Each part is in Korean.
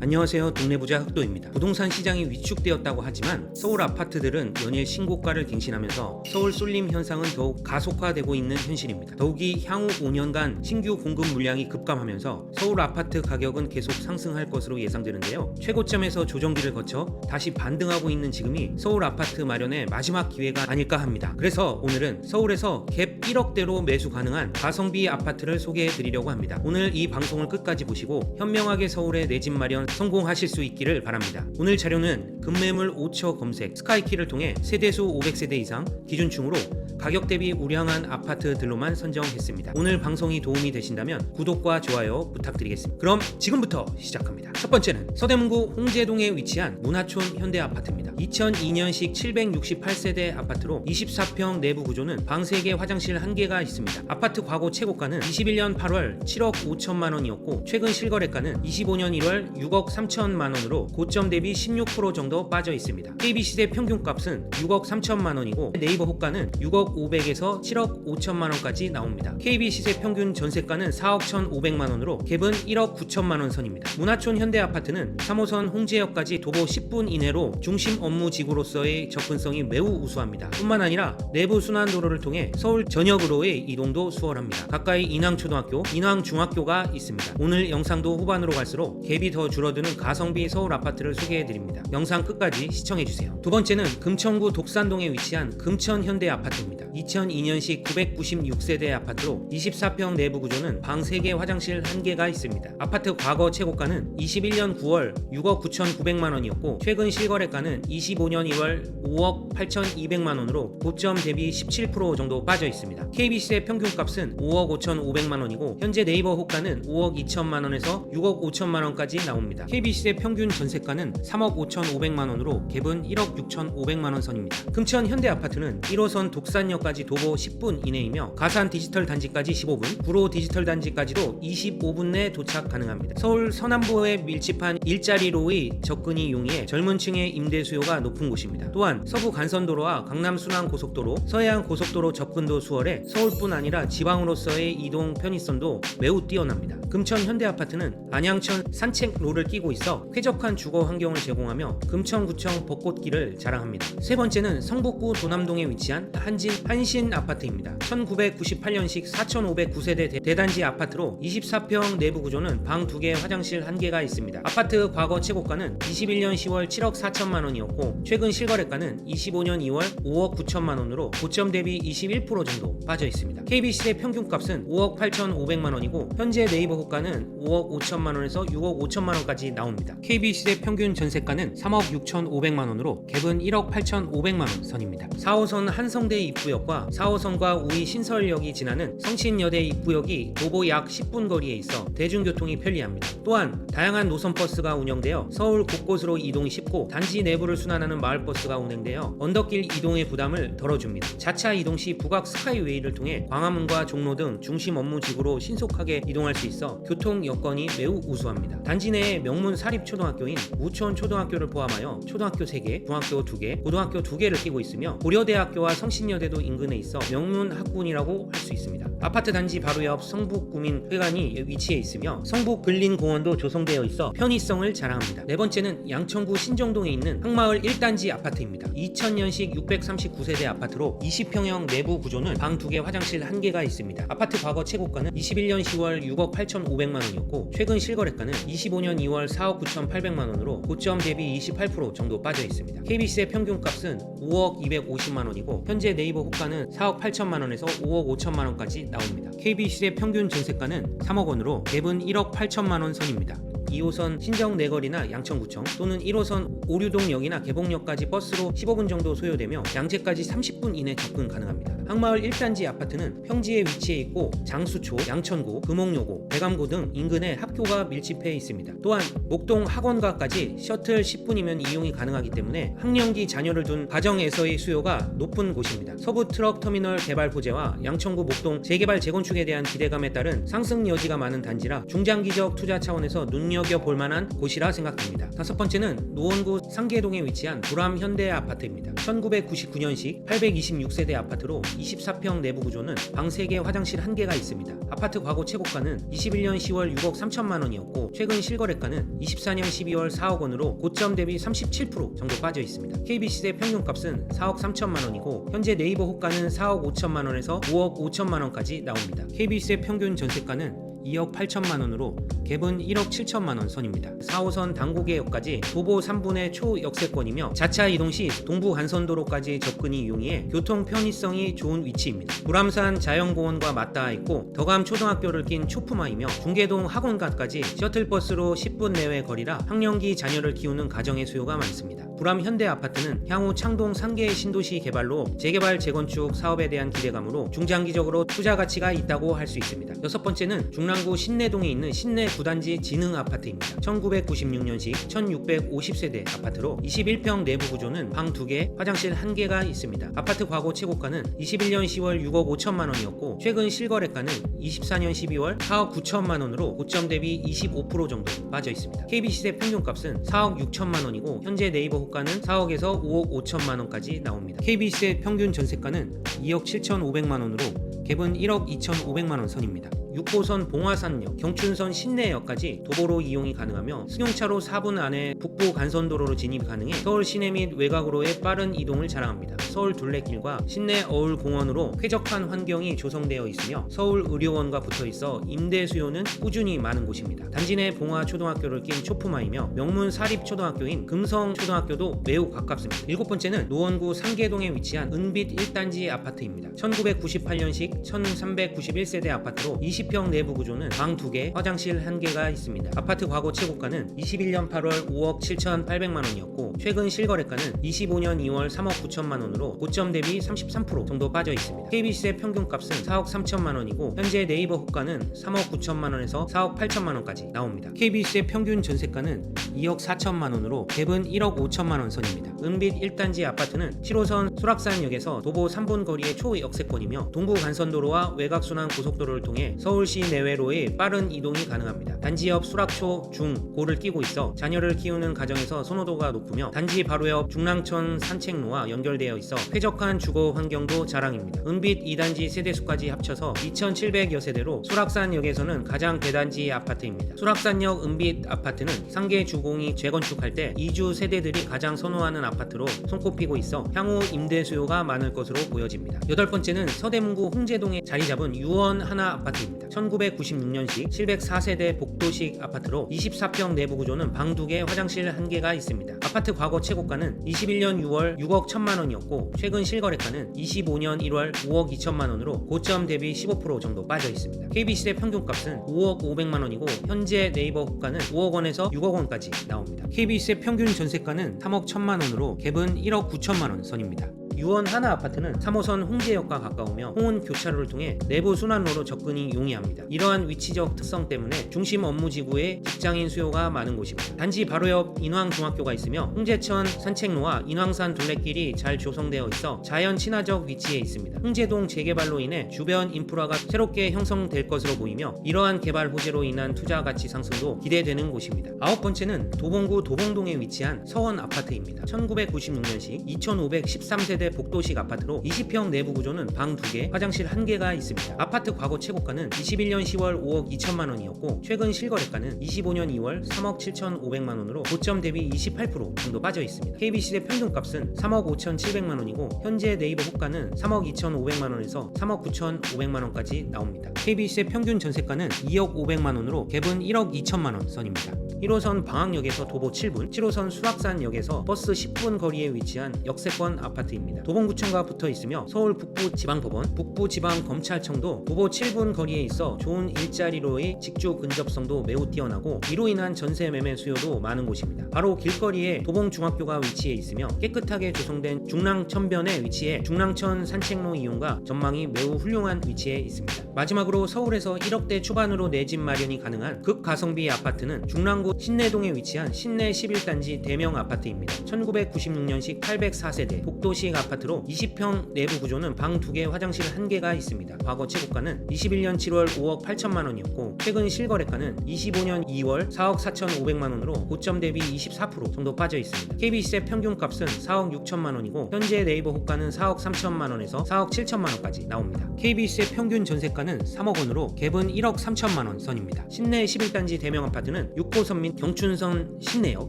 안녕하세요. 동네부자 흑도입니다. 부동산 시장이 위축되었다고 하지만 서울 아파트들은 연일 신고가를 갱신하면서 서울 쏠림 현상은 더욱 가속화되고 있는 현실입니다. 더욱이 향후 5년간 신규 공급 물량이 급감하면서 서울 아파트 가격은 계속 상승할 것으로 예상되는데요. 최고점에서 조정기를 거쳐 다시 반등하고 있는 지금이 서울 아파트 마련의 마지막 기회가 아닐까 합니다. 그래서 오늘은 서울에서 갭 1억대로 매수 가능한 가성비 아파트를 소개해 드리려고 합니다. 오늘 이 방송을 끝까지 보시고 현명하게 서울에 내집 마련 성공하실 수 있기를 바랍니다. 오늘 자료는 급매물 5처 검색 스카이키를 통해 세대수 500세대 이상 기준층으로 가격 대비 우량한 아파트들로만 선정했습니다. 오늘 방송이 도움이 되신다면 구독과 좋아요 부탁드리겠습니다. 그럼 지금부터 시작합니다. 첫 번째는 서대문구 홍제동에 위치한 문화촌 현대 아파트입니다. 2002년식 768세대 아파트로 24평 내부 구조는 방 3개 화장실 1개가 있습니다. 아파트 과거 최고가는 21년 8월 7억 5천만 원이었고 최근 실거래가는 25년 1월 6억 3천만 원으로 고점 대비 16% 정도 빠져 있습니다. KB시대 평균값은 6억 3천만 원이고 네이버 호가는 6억 500에서 7억 5천만 원까지 나옵니다. KB 시세 평균 전세가는 4억 1,500만 원으로 갭은 1억 9천만 원 선입니다. 문화촌 현대 아파트는 3호선 홍제역까지 도보 10분 이내로 중심 업무 지구로서의 접근성이 매우 우수합니다. 뿐만 아니라 내부 순환 도로를 통해 서울 전역으로의 이동도 수월합니다. 가까이 인왕초등학교, 인왕중학교가 있습니다. 오늘 영상도 후반으로 갈수록 갭이 더 줄어드는 가성비 서울 아파트를 소개해 드립니다. 영상 끝까지 시청해 주세요. 두 번째는 금천구 독산동에 위치한 금천 현대 아파트입니다. 2002년식 996세대 아파트로 24평 내부 구조는 방 3개 화장실 1개가 있습니다. 아파트 과거 최고가는 21년 9월 6억 9,900만 원이었고 최근 실거래가는 25년 1월 5억 8,200만 원으로 고점 대비 17% 정도 빠져 있습니다. KBC의 평균값은 5억 5,500만 원이고 현재 네이버 호가는 5억 2천만 원에서 6억 5천만 원까지 나옵니다. KBC의 평균 전세가는 3억 5,500만 원으로 갭은 1억 6,500만 원 선입니다. 금천 현대 아파트는 1호선 독산역 까지 도보 10분 이내이며 가산 디지털 단지까지 15분, 구로 디지털 단지까지도 25분 내 도착 가능합니다. 서울 서남부에 밀집한 일자리로의 접근이 용이해 젊은 층의 임대 수요가 높은 곳입니다. 또한 서부 간선도로와 강남 순환 고속도로, 서해안 고속도로 접근도 수월해 서울뿐 아니라 지방으로서의 이동 편의성도 매우 뛰어납니다. 금천 현대 아파트는 안양천 산책로를 끼고 있어 쾌적한 주거 환경을 제공하며 금천구청 벚꽃길을 자랑합니다. 세 번째는 성북구 도남동에 위치한 한진 한신 아파트입니다. 1998년식 4,509세대 대단지 아파트로 24평 내부 구조는 방 2개, 화장실 1개가 있습니다. 아파트 과거 최고가는 21년 10월 7억 4천만 원이었고 최근 실거래가는 25년 2월 5억 9천만 원으로 고점 대비 21% 정도 빠져 있습니다. KB시대 평균값은 5억 8,500만 원이고 현재 네이버 호가는 5억 5천만 원에서 6억 5천만 원까지 나옵니다. KB시대 평균 전세가는 3억 6,500만 원으로 갭은 1억 8,500만 원 선입니다. 4호선 한성대 입구역 과 4호선과 우이 신설역이 지나는 성신여대 입구역이 도보 약 10분 거리에 있어 대중교통이 편리합니다. 또한 다양한 노선 버스가 운영되어 서울 곳곳으로 이동이 쉽고 단지 내부를 순환하는 마을버스가 운행되어 언덕길 이동의 부담을 덜어줍니다. 자차 이동 시 북악 스카이웨이를 통해 광화문과 종로 등 중심 업무 지구로 신속하게 이동할 수 있어 교통 여건이 매우 우수합니다. 단지 내에 명문 사립초등학교인 우천 초등학교를 포함하여 초등학교 3개, 중학교 2개, 고등학교 2개를 끼고 있으며 고려대학교와 성신여대도 인근에 있어 명문 학군이라고 할 수 있습니다. 아파트 단지 바로 옆 성북구민회관이 위치해 있으며 성북 근린공원도 조성되어 있어 편의성을 자랑합니다. 네 번째는 양천구 신정동에 있는 항마을 1단지 아파트입니다. 2000년식 639세대 아파트로 20평형 내부 구조는 방 2개, 화장실 1개가 있습니다. 아파트 과거 최고가는 21년 10월 6억 8,500만 원이었고 최근 실거래가는 25년 2월 4억 9,800만 원으로 고점 대비 28% 정도 빠져 있습니다. KBC의 평균값은 5억 250만 원이고 현재 네이버 호가는 4억 8천만 원에서 5억 5천만 원까지 나옵니다. KBC의 평균 전세가는 3억 원으로 갭은 1억 8천만 원 선입니다. 2호선 신정 내거리나 양천구청 또는 1호선 오류동역이나 개봉역까지 버스로 15분 정도 소요되며 양재까지 30분 이내 접근 가능합니다. 항마을 1단지 아파트는 평지에 위치해 있고 장수초, 양천구, 금옥여고, 대감고 등 인근에 학교가 밀집해 있습니다. 또한 목동 학원가까지 셔틀 10분이면 이용이 가능하기 때문에 학령기 자녀를 둔 가정에서의 수요가 높은 곳입니다. 서부 트럭 터미널 개발 호재와 양천구 목동 재개발 재건축에 대한 기대감에 따른 상승 여지가 많은 단지라 중장기적 투자 차원에서 눈여 눈여겨볼 만한 곳이라 생각됩니다. 다섯 번째는 노원구 상계동에 위치한 보람 현대 아파트입니다. 1999년식 826세대 아파트로 24평 내부 구조는 방 3개 화장실 1개가 있습니다. 아파트 과거 최고가는 21년 10월 6억 3천만 원이었고 최근 실거래가는 24년 12월 4억 원으로 고점 대비 37% 정도 빠져 있습니다. KB시세 평균값은 4억 3천만 원이고 현재 네이버 호가는 4억 5천만 원에서 5억 5천만 원까지 나옵니다. KB시세 평균 전세가는 2억 8천만 원으로 갭은 1억 7천만 원 선입니다. 4호선 당고개역까지 도보 3분의 초역세권이며 자차 이동 시 동부 간선도로까지 접근이 용이해 교통 편의성이 좋은 위치입니다. 불암산 자연공원과 맞닿아 있고 덕암 초등학교를 낀 초품화이며 중계동 학원가까지 셔틀버스로 10분 내외 거리라 학령기 자녀를 키우는 가정의 수요가 많습니다. 불암 현대 아파트는 향후 창동 3개의 신도시 개발로 재개발 재건축 사업에 대한 기대감으로 중장기적으로 투자 가치가 있다고 할 수 있습니다. 여섯 번째는 중랑 구 신내동에 있는 신내 구단지 진흥 아파트입니다. 1996년식 1650세대 아파트로 21평 내부 구조는 방 2개, 화장실 1개가 있습니다. 아파트 과거 최고가는 21년 10월 6억 5천만 원이었고 최근 실거래가는 24년 12월 4억 9천만 원으로 고점 대비 25% 정도 빠져 있습니다. KB시세 평균값은 4억 6천만 원이고 현재 네이버 호가는 4억에서 5억 5천만 원까지 나옵니다. KB시세 평균 전세가는 2억 7천 5백만 원으로 갭은 1억 2천 5백만 원 선입니다. 6호선 봉화산역, 경춘선 신내역까지 도보로 이용이 가능하며 승용차로 4분 안에 북부 간선도로로 진입이 가능해 서울 시내 및 외곽으로의 빠른 이동을 자랑합니다. 서울 둘레길과 신내 어울공원으로 쾌적한 환경이 조성되어 있으며 서울 의료원과 붙어 있어 임대 수요는 꾸준히 많은 곳입니다. 단지 내 봉화 초등학교를 낀 초품화이며 명문 사립 초등학교인 금성 초등학교도 매우 가깝습니다. 일곱 번째는 노원구 상계동에 위치한 은빛 1단지 아파트입니다. 1998년식 1391세대 아파트로 20평 내부 구조는 방 2개, 화장실 1개가 있습니다. 아파트 과거 최고가는 21년 8월 5억 7,800만 원이었고 최근 실거래가는 25년 2월 3억 9천만 원으로 고점 대비 33% 정도 빠져 있습니다. KB시세 평균값은 4억 3천만 원이고 현재 네이버 호가는 3억 9천만 원에서 4억 8천만 원까지 나옵니다. KB시세 평균 전세가는 2억 4천만 원으로 갭은 1억 5천만 원 선입니다. 은빛 1단지 아파트는 7호선 수락산역에서 도보 3분 거리의 초역세권이며 동부 간선도로와 외곽순환 고속도로를 통해 서 울시 내외로의 빠른 이동이 가능합니다. 단지 옆 수락초, 중, 고를 끼고 있어 자녀를 키우는 가정에서 선호도가 높으며 단지 바로 옆 중랑천 산책로와 연결되어 있어 쾌적한 주거 환경도 자랑입니다. 은빛 2단지 세대수까지 합쳐서 2,700여 세대로 수락산역에서는 가장 대단지 아파트입니다. 수락산역 은빛 아파트는 상계 주공이 재건축할 때 이주 세대들이 가장 선호하는 아파트로 손꼽히고 있어 향후 임대 수요가 많을 것으로 보여집니다. 여덟 번째는 서대문구 홍제동에 자리 잡은 유원 하나 아파트입니다. 1996년식 704세대 복도식 아파트로 24평 내부 구조는 방 2개, 화장실 1개가 있습니다. 아파트 과거 최고가는 21년 6월 6억 1천만 원이었고 최근 실거래가는 25년 1월 5억 2천만 원으로 고점 대비 15% 정도 빠져 있습니다. KB시대 평균값은 5억 5백만 원이고 현재 네이버 호가는 5억 원에서 6억 원까지 나옵니다. KB시대 평균 전세가는 3억 1천만 원으로 갭은 1억 9천만 원 선입니다. 유원 하나 아파트는 3호선 홍제역과 가까우며 홍은 교차로를 통해 내부 순환로로 접근이 용이합니다. 이러한 위치적 특성 때문에 중심 업무 지구에 직장인 수요가 많은 곳입니다. 단지 바로 옆 인왕 중학교가 있으며 홍제천 산책로와 인왕산 둘레길이 잘 조성되어 있어 자연 친화적 위치에 있습니다. 홍제동 재개발로 인해 주변 인프라가 새롭게 형성될 것으로 보이며 이러한 개발 호재로 인한 투자 가치 상승도 기대되는 곳입니다. 아홉 번째는 도봉구 도봉동에 위치한 서원 아파트입니다. 1996년식 2513세대 복도식 아파트로 20평 내부 구조는 방 2개, 화장실 1개가 있습니다. 아파트 과거 최고가는 21년 10월 5억 2천만 원이었고 최근 실거래가는 25년 2월 3억 7천5백만 원으로 고점 대비 28% 정도 빠져 있습니다. KB시대 평균값은 3억 5천 7백만 원이고 현재 네이버 호가는 3억 2천5백만 원에서 3억 9천 5백만 원까지 나옵니다. KB시대 평균 전세가는 2억 5백만 원으로 갭은 1억 2천만 원 선입니다. 1호선 방학역에서 도보 7분, 7호선 수락산역에서 버스 10분 거리에 위치한 역세권 아파트입니다. 도봉구청과 붙어 있으며 서울 북부지방법원, 북부지방검찰청도 도보 7분 거리에 있어 좋은 일자리로의 직주 근접성도 매우 뛰어나고 이로 인한 전세 매매 수요도 많은 곳입니다. 바로 길거리에 도봉중학교가 위치해 있으며 깨끗하게 조성된 중랑천변에 위치해 중랑천 산책로 이용과 전망이 매우 훌륭한 위치에 있습니다. 마지막으로 서울에서 1억대 초반으로 내 집 마련이 가능한 극가성비 아파트는 중랑구 중랑구 신내동에 위치한 신내 11단지 대명 아파트입니다. 1996년식 804세대 복도식 아파트로 20평 내부 구조는 방 2개, 화장실 1개가 있습니다. 과거 최고가는 21년 7월 5억 8천만 원이었고 최근 실거래가는 25년 2월 4억 4천 5백만 원으로 고점 대비 24% 정도 빠져 있습니다. KBC의 평균값은 4억 6천만 원이고 현재 네이버 호가는 4억 3천만 원에서 4억 7천만 원까지 나옵니다. KBC의 평균 전세가는 3억 원으로 갭은 1억 3천만 원 선입니다. 신내 11단지 대명 아파트는 6호 선 및 경춘선 신내역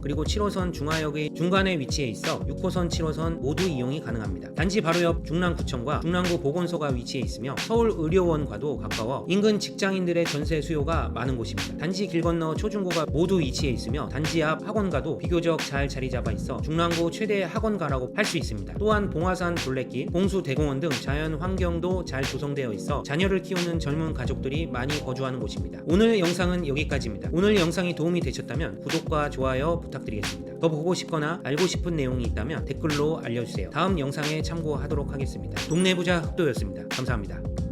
그리고 7호선 중화역의 중간에 위치해 있어 6호선, 7호선 모두 이용이 가능합니다. 단지 바로 옆 중랑구청과 중랑구 보건소가 위치해 있으며 서울 의료원과도 가까워 인근 직장인들의 전세 수요가 많은 곳입니다. 단지 길 건너 초중고가 모두 위치해 있으며 단지 앞 학원가도 비교적 잘 자리 잡아 있어 중랑구 최대 학원가라고 할 수 있습니다. 또한 봉화산 둘레길, 봉수 대공원 등 자연 환경도 잘 조성되어 있어 자녀를 키우는 젊은 가족들이 많이 거주하는 곳입니다. 오늘 영상은 여기까지입니다. 오늘 영상이 도움이 되셨다면 구독과 좋아요 부탁드리겠습니다. 더 보고 싶거나 알고 싶은 내용이 있다면 댓글로 알려주세요. 다음 영상에 참고하도록 하겠습니다. 동네 부자 흑도였습니다. 감사합니다.